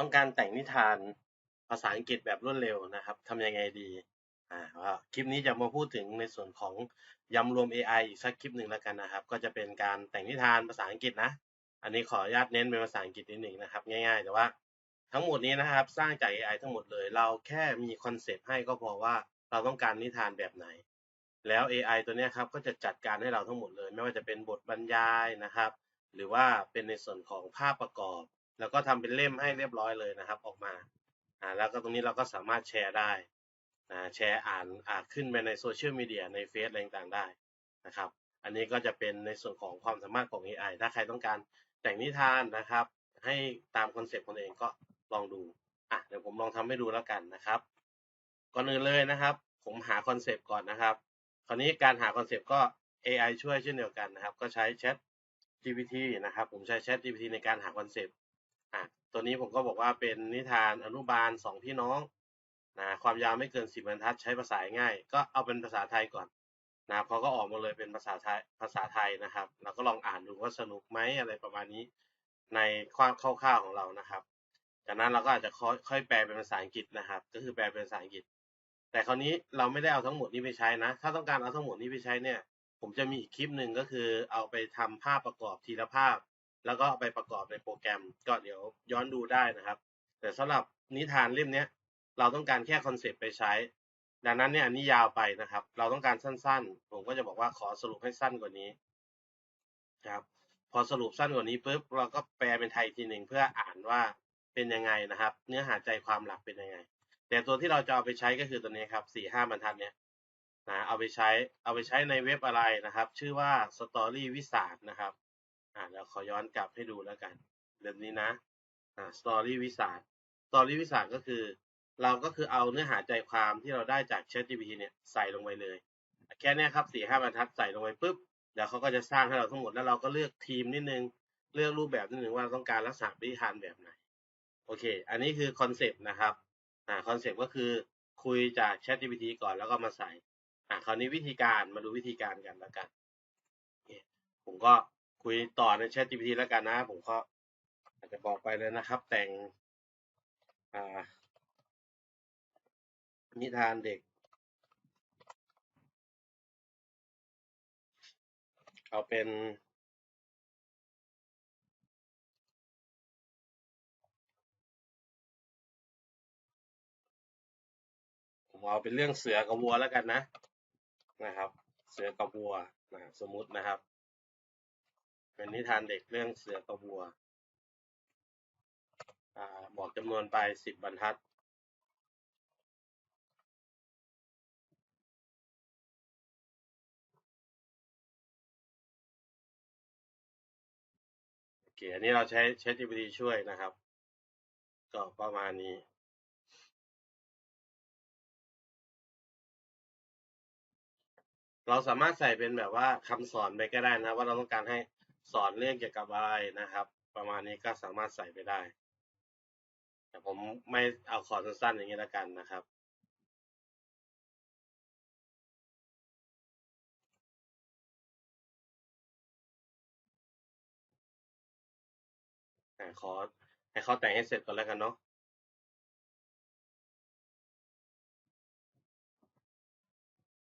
ต้องการแต่งนิทานภาษาอังกฤษแบบรวดเร็วนะครับทำยังไงดีอ่าคลิปนี้จะมาพูดถึงในส่วนของยำรวม AI อีกสักคลิปหนึ่งแล้วกันนะครับ ก็จะเป็นการแต่งนิทานภาษาอังกฤษนะ อันนี้ขออนุญาตเน้นเป็นภาษาอังกฤษนิดหนึ่งนะครับ ง่าย ๆ แต่ว่าทั้งหมดนี้นะครับ สร้างจาก AI ทั้งหมดเลย เราแค่มีคอนเซปต์ให้ก็พอว่าเราต้องการนิทานแบบไหน แล้ว AI ตัวนี้ครับก็จะจัดการให้เราทั้งหมดเลย ไม่ว่าจะเป็นบทบรรยายนะครับ หรือว่าเป็นในส่วนของภาพประกอบ แล้วก็ทำเป็นเล่มให้เรียบร้อยเลยนะครับ ออกมาอ่าแล้วก็ตรงนี้เราก็สามารถแชร์ได้นะแชร์อ่านอ่านขึ้นไปในโซเชียลมีเดียในเฟซอะไรต่างๆได้นะครับ อันนี้ก็จะเป็นในส่วนของความสามารถของ AI ถ้าใครต้องการแต่งนิทานนะครับ ให้ตามคอนเซปต์ของตัวเองก็ลองดูอะเดี๋ยวผมลองทำให้ดูแล้วกันนะครับ ก่อนอื่นเลยนะครับ ผมหาคอนเซปต์ก่อนนะครับ คราวนี้การหาคอนเซปต์ก็ AI ช่วยเช่นเดียวกันนะครับ ก็ใช้ Chat GPT นะครับ ผมใช้ Chat GPT ในการหาคอนเซปต์ อะตัวนี้ผมก็บอกว่าเป็นนิทานอนุบาลสองพี่น้องนะความยาวไม่เกินสิบบรรทัดใช้ภาษาง่าย ก็เอาเป็นภาษาไทยก่อนนะเขาก็ออกมาเลยเป็นภาษาไทยภาษาไทยนะครับ เราก็ลองอ่านดูว่าสนุกไหมอะไรประมาณนี้ ในความคร่าวๆของเรานะครับจากนั้นเราก็อาจจะค่อยแปลเป็นภาษาอังกฤษนะครับ ก็คือแปลเป็นภาษาอังกฤษ แต่คราวนี้เราไม่ได้เอาทั้งหมดนี้ไปใช้นะ ถ้าต้องการเอาทั้งหมดนี้ไปใช้เนี่ย ผมจะมีอีกคลิปหนึ่งก็คือเอาไปทำภาพประกอบทีละภาพ แล้วก็ไปประกอบในโปรแกรมก็เดี๋ยวย้อนดูได้นะครับ แต่สำหรับนิทานเล่มนี้เราต้องการแค่คอนเซปต์ไปใช้ ดังนั้นเนี่ยอันนี้ยาวไปนะครับ เราต้องการสั้นๆ ผมก็จะบอกว่าขอสรุปให้สั้นกว่านี้ครับพอสรุปสั้นกว่านี้ปุ๊บเราก็แปลเป็นไทยทีหนึ่งเพื่ออ่านว่าเป็นยังไงนะครับ เนื้อหาใจความหลักเป็นยังไง แต่ตัวที่เราจะเอาไปใช้ก็คือตัวนี้ครับสี่ห้าบรรทัดเนี่ยนะเอาไปใช้เอาไปใช้ในเว็บอะไรนะครับ ชื่อว่า Story วิสาดนะครับ อ่าเดี๋ยวขอย้อนกลับให้ดูแล้วกันแบบนี้นะอ่า Story วิสาด Story วิสาดก็คือ เราก็คือเอาเนื้อหาใจความที่เราได้จาก ChatGPT เนี่ยใส่ลงไปเลย แค่นี้ครับสี่ห้าบรรทัดใส่ลงไปปุ๊บเดี๋ยวเขาก็จะสร้างให้เราทั้งหมดแล้วเราก็เลือกทีมนิดนึงเลือกรูปแบบนิดนึงว่าต้องการลักษณะปฏิทานแบบไหนโอเค อันนี้คือคอนเซปต์นะครับอ่าคอนเซปต์ก็คือคุยจาก ChatGPT ก่อนแล้วก็มาใส่อ่าคราวนี้วิธีการมาดูวิธีการกันแล้วกันผมก็ คุยต่อใน ChatGPT แล้วกันนะ ผมก็อาจจะบอกไปเลยนะครับ แต่งนิทานเด็ก เอาเป็นผมเอาเป็นเรื่องเสือกับวัวแล้วกันนะนะครับ เสือกับวัวนะสมมุตินะครับ เป็นนิทานเด็กเรื่องเสือกับวัวอบอกจำนวนไปสิบบรรทัด โอเค อันนี้เราใช้ ChatGPT ช่วยนะครับ ก็ประมาณนี้เราสามารถใส่เป็นแบบว่าคำสอนไปก็ได้นะว่าเราต้องการให้ สอนเรื่องเกี่ยวกับอะไรนะครับ ประมาณนี้ก็สามารถใส่ไปได้ แต่ผมไม่เอาขอสั้นๆอย่างนี้แล้วกันนะครับขอให้เขาแต่งให้เสร็จก่อนแล้วกันเนาะ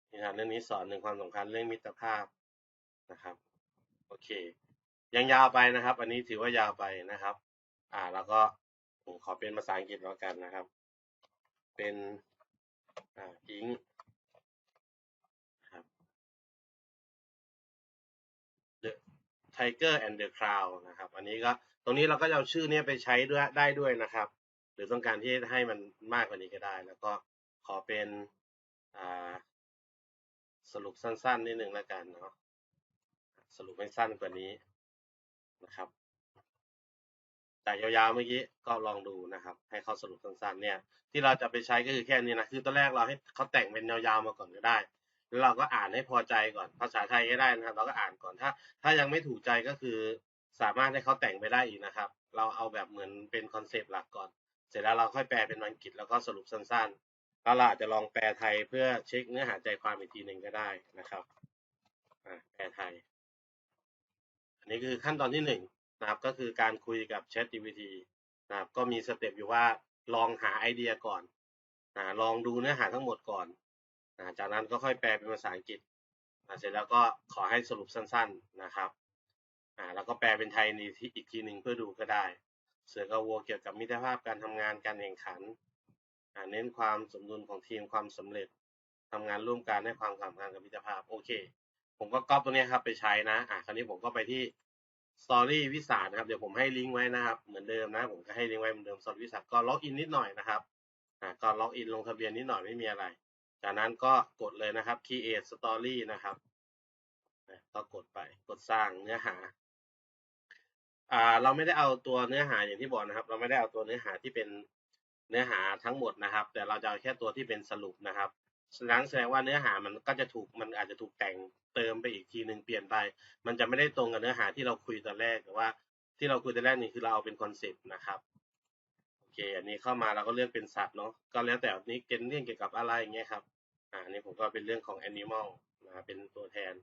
นิทานเรื่องนี้สอนหนึ่งความสำคัญเรื่องมิตรภาพนะครับ โอเค ยังยาวไปนะครับ อันนี้ถือว่ายาวไปนะครับ อ่า แล้วก็ผมขอเป็นภาษาอังกฤษแล้วกันนะครับ เป็นอ่าอิงครับ The Tiger and the Crown นะครับ อันนี้ก็ตรงนี้เราก็จะเอาชื่อนี้ไปใช้ด้วยได้ด้วยนะครับ หรือต้องการที่ให้มันมากกว่านี้ก็ได้ แล้วก็ขอเป็นอ่าสรุปสั้นๆนิดนึงแล้วกันเนาะสรุปให้สั้นกว่านี้ นะครับแต่ยาวๆเมื่อกี้ก็ลองดูนะครับ ให้เขาสรุปสั้นๆเนี่ย ที่เราจะไปใช้ก็คือแค่นี้นะคือตอนแรกเราให้เขาแต่งเป็นยาวๆมาก่อนก็ได้แล้วเราก็อ่านให้พอใจก่อนภาษาไทยก็ได้นะครับ เราก็อ่านก่อนถ้า ถ้ายังไม่ถูกใจก็คือสามารถให้เขาแต่งไปได้อีกนะครับ เราเอาแบบเหมือนเป็นคอนเซปต์หลักก่อน เสร็จแล้วเราค่อยแปลเป็นอังกฤษแล้วก็สรุปสั้นๆแล้วเราอาจจะลองแปลไทยเพื่อเช็คเนื้อหาใจความอีกทีหนึ่งก็ได้นะครับแปลไทย นนี้คือขั้นตอนที่หนึ่งนะครับก็คือการคุยกับ Chat GPT นะครับก็มีสเต็ปอยู่ว่าลองหาไอเดียก่อนอ่าลองดูเนื้อหาทั้งหมดก่อนอ่าจากนั้นก็ค่อยแปลเป็นภาษาอังกฤษอ่าเสร็จแล้วก็ขอให้สรุปสั้นๆนะครับอ่าแล้วก็แปลเป็นไทยในที่อีกทีหนึ่งเพื่อดูก็ได้ เสือกวัวเกี่ยวกับมิตรภาพการทำงานการแข่งขันอ่าเน้นความสมดุลของทีมความสำเร็จทำงานร่วมกันให้ความสำคัญกับมิตรภาพโอเค ผมก็ก๊อปตัวนี้ครับไปใช้นะ อะคราวนี้ผมก็ไปที่ Story วิสานะครับ เดี๋ยวผมให้ลิงก์ไว้นะครับ เหมือนเดิมนะ ผมก็ให้ลิงก์ไว้เหมือนเดิม Story วิสาก็ล็อกอินนิดหน่อยนะครับอะก็ล็อกอินลงทะเบียนนิดหน่อยไม่มีอะไร จากนั้นก็กดเลยนะครับ create story นะครับอะก็กดไปกดสร้างเนื้อหาอ่าเราไม่ได้เอาตัวเนื้อหาอย่างที่บอกนะครับ เราไม่ได้เอาตัวเนื้อหาที่เป็นเนื้อหาทั้งหมดนะครับ แต่เราจะเอาแค่ตัวที่เป็นสรุปนะครับ นั้นแสดงว่าเนื้อหามันก็จะถูกมันอาจจะถูกแต่งเติมไปอีกทีหนึ่งเปลี่ยนไป มันจะไม่ได้ตรงกับเนื้อหาที่เราคุยตอนแรกแต่ว่าที่เราคุยตอนแรกนี่คือเราเอาเป็นคอนเซปต์นะครับโอเค อันนี้เข้ามาเราก็เลือกเป็นสัตว์เนาะก็แล้วแต่อันนี้เป็นเรื่องเกี่ยวกับอะไรอย่างเงี้ยครับอ่านนี้ผมก็เป็นเรื่องของ animal นะเป็นตัวแทน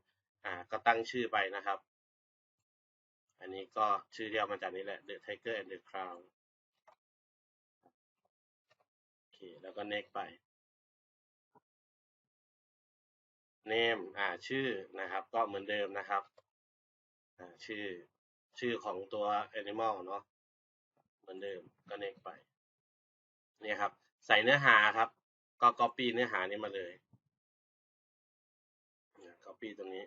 อ่าก็ตั้งชื่อไปนะครับ อันนี้ก็ชื่อเดียวมาจากนี้แหละ The Tiger and the Crown โอเคแล้วก็ next ไป name อ่าชื่อนะครับ ก็เหมือนเดิมนะครับอ่าชื่อชื่อของตัว animal เนาะเหมือนเดิมก็ next ไปเนี่ยครับ ใส่เนื้อหาครับ ก็ copy เนื้อหานี้มาเลย copy ตรงนี้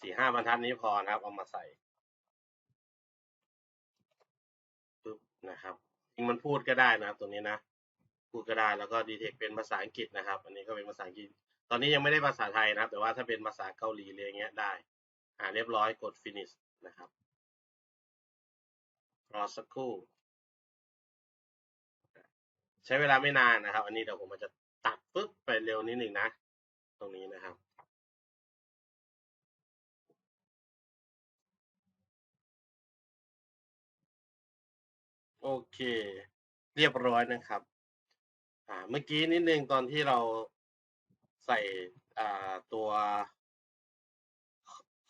สี่ห้าบรรทัดนี้พอนะครับ เอามาใส่ปึ๊บนะครับจริงมันพูดก็ได้นะครับ ตรงนี้นะ พูดก็ได้ แล้วก็ดีเทคเป็นภาษาอังกฤษนะครับ อันนี้ก็เป็นภาษาอังกฤษ ตอนนี้ยังไม่ได้ภาษาไทยนะครับ แต่ว่าถ้าเป็นภาษาเกาหลีอะไรเงี้ยได้ อ่าเรียบร้อยกด finish นะครับ รอสักครู่ ใช้เวลาไม่นานนะครับ อันนี้เดี๋ยวผมจะตัดปึ๊บไปเร็วนิดหนึ่งนะ ตรงนี้นะครับโอเค เรียบร้อยนะครับ อ่าเมื่อกี้นิดนึงตอนที่เราใส่อ่าตัว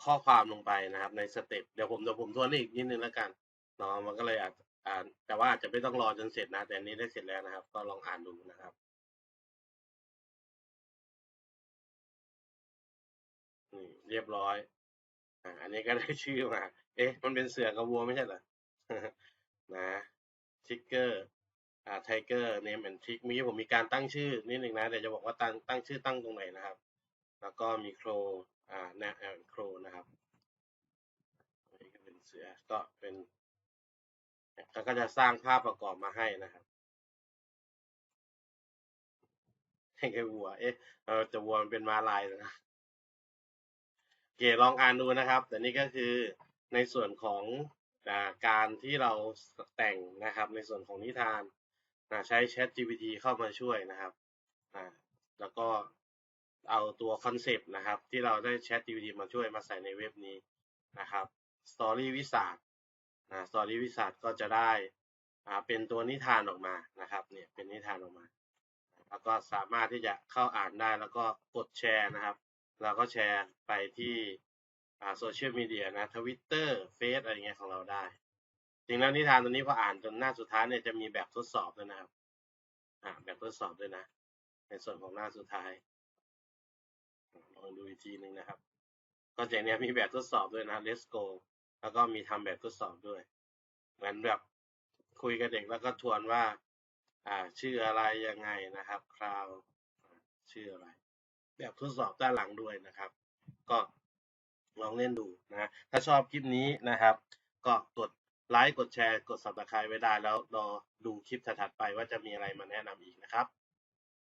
ข้อความลงไปนะครับ ในสเต็ปเดี๋ยวผมเดี๋ยวผมทวนอีกนิดนึงแล้วกันเนาะมันก็เลยอาจอ่าแต่ว่าอาจจะไม่ต้องรอจนเสร็จนะ แต่อันนี้ได้เสร็จแล้วนะครับ ก็ลองอ่านดูนะครับนี่เรียบร้อยอ่าอันนี้ก็ได้ชื่อมา เอ๊ะ มันเป็นเสือกับวัวไม่ใช่เหรอนะทิกเกอร์ อ่าไทเกอร์เนมแอนทิกมีผมมีการตั้งชื่อนิดหนึ่งนะเดี๋ยวจะบอกว่าตั้งตั้งชื่อตั้งตรงไหนนะครับ แล้วก็มีโครอ่าแนแอนโครนะครับอันนี้ก็เป็นเสือก็เป็นแล้วก็จะสร้างภาพประกอบมาให้นะครับให้แค่วัว เอ๊ะเออจะวัวมันเป็นมาลายนะโอเคลองอ่านดูนะครับ แต่นี่ก็คือในส่วนของอาการที่เราแต่งนะครับ ในส่วนของนิทาน ใช้ Chat GPT เข้ามาช่วยนะครับแล้วก็เอาตัวคอนเซปต์นะครับ ที่เราได้ Chat GPT มาช่วยมาใส่ในเว็บนี้นะครับ Story วิสาทอ่า Story วิสาทก็จะได้อ่าเป็นตัวนิทานออกมานะครับเนี่ยเป็นนิทานออกมา แล้วก็สามารถที่จะเข้าอ่านได้แล้วก็กดแชร์นะครับเราก็แชร์ไปที่อ่าโซเชียลมีเดียนะทวิตเตอร์เฟซอะไรเงี้ยของเราได้ จริงแล้วนิทานตัวนี้พออ่านจนหน้าสุดท้ายเนี่ยจะมีแบบทดสอบด้วยนะครับ อ่า แบบทดสอบด้วยนะ ในส่วนของหน้าสุดท้ายลองดูอีกทีหนึ่งนะครับ ก็จะเนี่ยมีแบบทดสอบด้วยนะ Let's go แล้วก็มีทำแบบทดสอบด้วย เหมือนแบบคุยกับเด็กแล้วก็ทวนว่า อ่า ชื่ออะไรยังไงนะครับ คราวชื่ออะไร แบบทดสอบด้านหลังด้วยนะครับ ก็ลองเล่นดูนะ ถ้าชอบคลิปนี้นะครับ ก็กด ไลค์กดแชร์ กด subscribe ไว้ได้ แล้วรอดูคลิปถัดๆไปว่าจะมีอะไรมาแนะนำอีกนะครับ